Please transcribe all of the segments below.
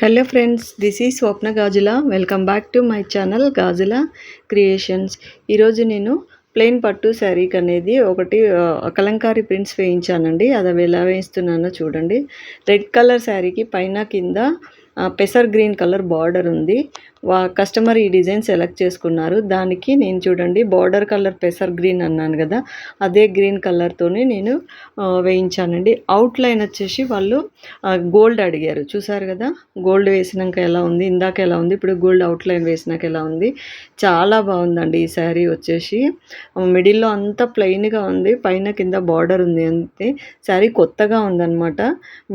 Hello friends this is Swapna Gajula welcome back to my channel Gajula creations ఈరోజు నేను plain పట్టు శారీకి అనేది ఒకటి కలంకారీ ప్రింట్స్ వేయించానండి. అది అవి ఎలా వేయిస్తున్నానో చూడండి. రెడ్ కలర్ శారీకి పైన కింద పెసర్ గ్రీన్ కలర్ బార్డర్ ఉంది. వా కస్టమర్ ఈ డిజైన్ సెలెక్ట్ చేసుకున్నారు. దానికి నేను చూడండి బార్డర్ కలర్ పెసర్ గ్రీన్ అన్నాను కదా అదే గ్రీన్ కలర్తోనే నేను వేయించానండి. అవుట్ లైన్ వచ్చేసి వాళ్ళు గోల్డ్ అడిగారు. చూసారు కదా గోల్డ్ వేసినాక ఎలా ఉంది ఇందాక ఎలా ఉంది ఇప్పుడు గోల్డ్ అవుట్ లైన్ వేసినాక ఎలా ఉంది. చాలా బాగుందండి ఈ శారీ వచ్చేసి. మిడిల్లో అంతా ప్లెయిన్గా ఉంది పైన కింద బార్డర్ ఉంది అంతే. శారీ కొత్తగా ఉందన్నమాట.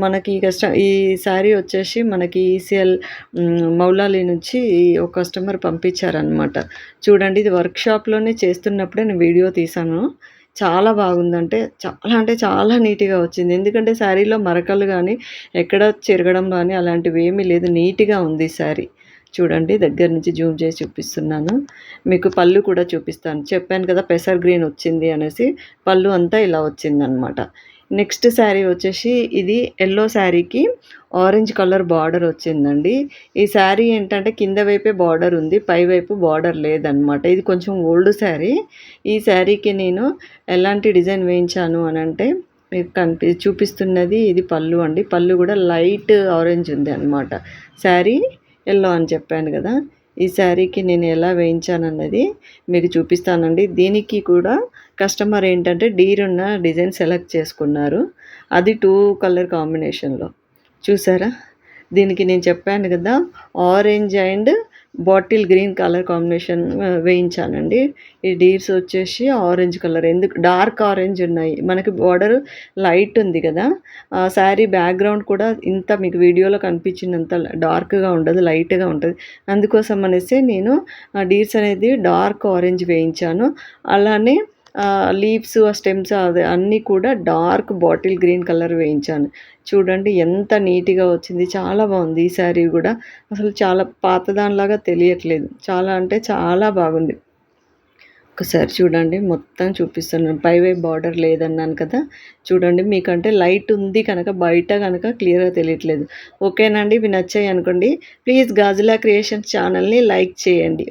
మనకి ఈ ఈ శారీ వచ్చేసి మనకి ఈసీఎల్ మౌలాలి నుంచి ఒక కస్టమర్ పంపించారనమాట చూడండి ఇది వర్క్ షాప్లోనే చేస్తున్నప్పుడే నేను వీడియో తీశాను. చాలా బాగుందంటే చాలా అంటే చాలా నీట్గా వచ్చింది. ఎందుకంటే శారీలో మరకలు కానీ ఎక్కడ చెరగడం కానీ అలాంటివి ఏమీ లేదు. నీట్గా ఉంది శారీ. చూడండి దగ్గర నుంచి జూమ్ చేసి చూపిస్తున్నాను. మీకు పళ్ళు కూడా చూపిస్తాను. చెప్పాను కదా పెసర్ గ్రీన్ వచ్చింది అనేసి పళ్ళు అంతా ఇలా వచ్చిందనమాట నెక్స్ట్ శారీ వచ్చేసి ఇది ఎల్లో శారీకి ఆరెంజ్ కలర్ బార్డర్ వచ్చిందండి. ఈ శారీ ఏంటంటే కింద వైపే బార్డర్ ఉంది పై వైపు బార్డర్ లేదనమాట ఇది కొంచెం ఓల్డ్ శారీ. ఈ శారీకి నేను ఎలాంటి డిజైన్ వేయించాను అని అంటే మీకు కనిపి చూపిస్తున్నది ఇది పళ్ళు అండి. పళ్ళు కూడా లైట్ ఆరెంజ్ ఉంది అనమాట శారీ ఎల్లో అని చెప్పాను కదా. ఈ శారీకి నేను ఎలా వేయించానన్నది మీకు చూపిస్తానండి. దీనికి కూడా కస్టమర్ ఏంటంటే డీరున్న డిజైన్ సెలెక్ట్ చేసుకున్నారు. అది టూ కలర్ కాంబినేషన్లో. చూసారా? దీనికి నేను చెప్పాను కదా orange and bottle green colour combination వేయించానండి. ఈ డీర్స్ వచ్చేసి ఆరెంజ్ కలర్ ఎందుకు డార్క్ ఆరెంజ్ ఉన్నాయి. మనకి బార్డర్ లైట్ ఉంది కదా ఆ శారీ బ్యాక్గ్రౌండ్ కూడా ఇంత మీకు వీడియోలో కనిపించినంత డార్క్గా ఉండదు లైట్గా ఉంటుంది అందుకోసం అనేసి నేను డీర్స్ అనేది డార్క్ ఆరెంజ్ వేయించాను. అలానే లీవ్స్ ఆ స్టెమ్స్ అది అన్నీ కూడా డార్క్ బాటిల్ గ్రీన్ కలర్ వేయించాను. చూడండి ఎంత నీట్గా వచ్చింది. చాలా బాగుంది ఈ శారీ కూడా. అసలు చాలా పాతదానిలాగా తెలియట్లేదు. చాలా అంటే చాలా బాగుంది. ఒకసారి చూడండి మొత్తం చూపిస్తున్నాను పైవైపు బార్డర్ లేదన్నాను కదా. చూడండి మీకంటే లైట్ ఉంది కనుక బయట కనుక క్లియర్గా తెలియట్లేదు. ఓకేనండి ఇవి నచ్చాయి అనుకోండి ప్లీజ్ గాజులా క్రియేషన్స్ ఛానల్ని లైక్ చేయండి.